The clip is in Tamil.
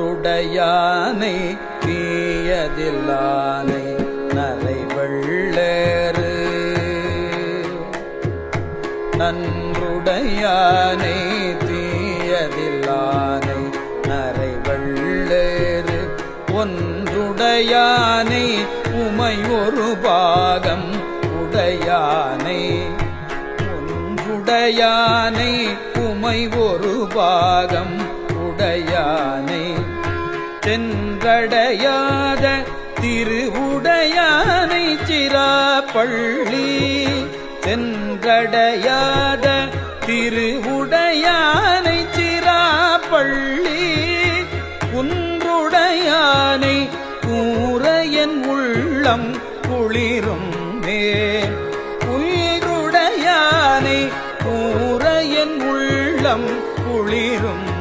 நன்றுடையானை தீயதில்லானை நரைவள்ளேறு நன்றுடையானை தீயதில்லானை நரைவள்ளேறு ஒன்றுடையானை உமை ஒரு பாகம் உடையானை. ஒன்றுடையானை உமை ஒரு பாகம் திருவுடையானை சென்றடையாத திருவுடையானை சிராப்பள்ளி. சென்றடையாத திருவுடையானை சிராப்பள்ளி. குன்றுடையானை கூற என் உள்ளம் குளிரும் மேல். குளிருடையானை கூற என் உள்ளம் குளிரும்